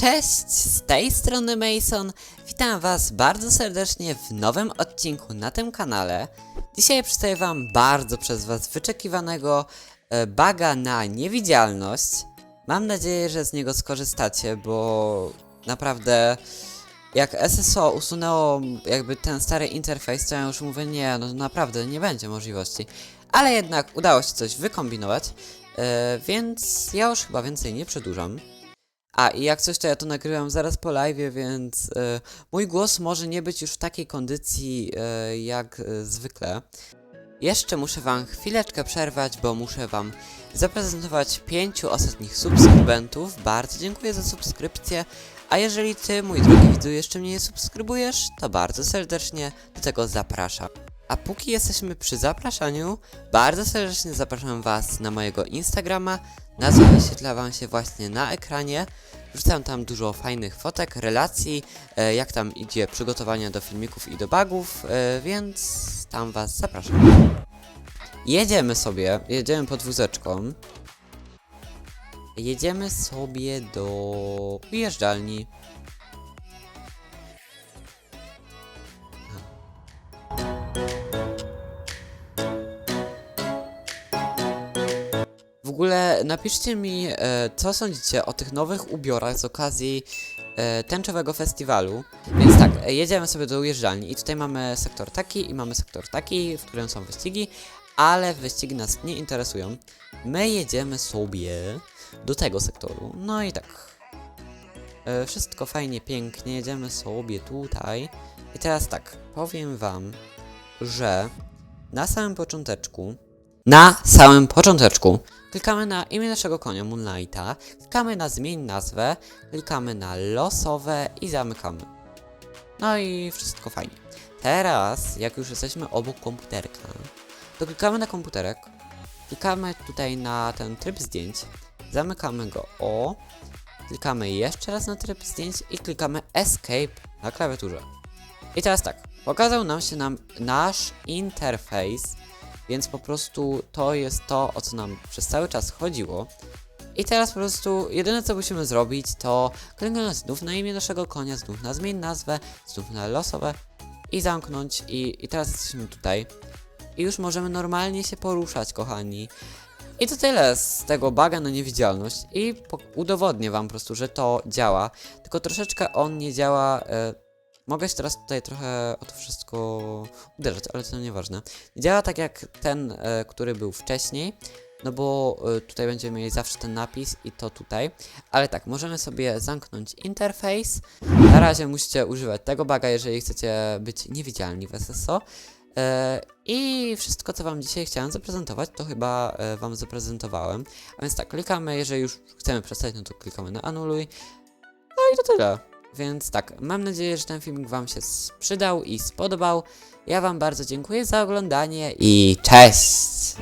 Cześć, z tej strony Mason. Witam Was bardzo serdecznie w nowym odcinku na tym kanale. Dzisiaj przedstawię Wam bardzo przez Was wyczekiwanego e, baga na niewidzialność. Mam nadzieję, że z niego skorzystacie, bo naprawdę jak SSO usunęło jakby ten stary interfejs, to ja już mówię, nie, no naprawdę nie będzie możliwości. Ale jednak udało się coś wykombinować, e, więc ja już chyba więcej nie przedłużam. A i jak coś, to ja to nagrywam zaraz po live, więc e, mój głos może nie być już w takiej kondycji e, jak e, zwykle. Jeszcze muszę wam chwileczkę przerwać, bo muszę wam zaprezentować pięciu ostatnich subskrybentów. Bardzo dziękuję za subskrypcję. A jeżeli ty, mój drogi widzu, jeszcze mnie nie subskrybujesz, to bardzo serdecznie do tego zapraszam. A póki jesteśmy przy zapraszaniu, bardzo serdecznie zapraszam Was na mojego Instagrama. Nazwa wyświetla Wam się właśnie na ekranie. Wrzucam tam dużo fajnych fotek, relacji, e, jak tam idzie przygotowania do filmików i do bugów, e, więc tam Was zapraszam. Jedziemy sobie, jedziemy pod wózeczką. Jedziemy sobie do ujeżdżalni. Ogóle napiszcie mi, e, co sądzicie o tych nowych ubiorach z okazji e, tęczowego festiwalu. Więc tak, e, jedziemy sobie do ujeżdżalni i tutaj mamy sektor taki i mamy sektor taki, w którym są wyścigi, ale wyścigi nas nie interesują. My jedziemy sobie do tego sektoru. No i tak. Wszystko fajnie, pięknie, jedziemy sobie tutaj. I teraz tak, powiem wam, że na samym począteczku, na samym począteczku Klikamy na imię naszego konia Moonlighta, klikamy na zmień nazwę, klikamy na losowe i zamykamy. No i wszystko fajnie. Teraz, jak już jesteśmy obok komputerka, to klikamy na komputerek, klikamy tutaj na ten tryb zdjęć, zamykamy go o, klikamy jeszcze raz na tryb zdjęć i klikamy Escape na klawiaturze. I teraz tak, pokazał nam się nam nasz interfejs, więc po prostu to jest to, o co nam przez cały czas chodziło. I teraz po prostu jedyne co musimy zrobić to kliknąć znów na imię naszego konia, znów na zmień nazwę, znów na losowe i zamknąć i, i teraz jesteśmy tutaj. I już możemy normalnie się poruszać, kochani. I to tyle z tego baga na niewidzialność i udowodnię wam po prostu, że to działa. Tylko troszeczkę on nie działa. E, mogę się teraz tutaj trochę o to wszystko uderzać, ale to nieważne. Nie działa tak jak ten, e, który był wcześniej. No bo e, tutaj będziemy mieli zawsze ten napis i to tutaj. Ale tak, możemy sobie zamknąć interfejs. Na razie musicie używać tego baga, jeżeli chcecie być niewidzialni w SSO. E, I wszystko, co Wam dzisiaj chciałem zaprezentować, to chyba e, Wam zaprezentowałem. A więc tak, klikamy, jeżeli już chcemy przestać, no to klikamy na anuluj. No i to tyle. Więc tak, mam nadzieję, że ten filmik Wam się przydał i spodobał. Ja Wam bardzo dziękuję za oglądanie i cześć!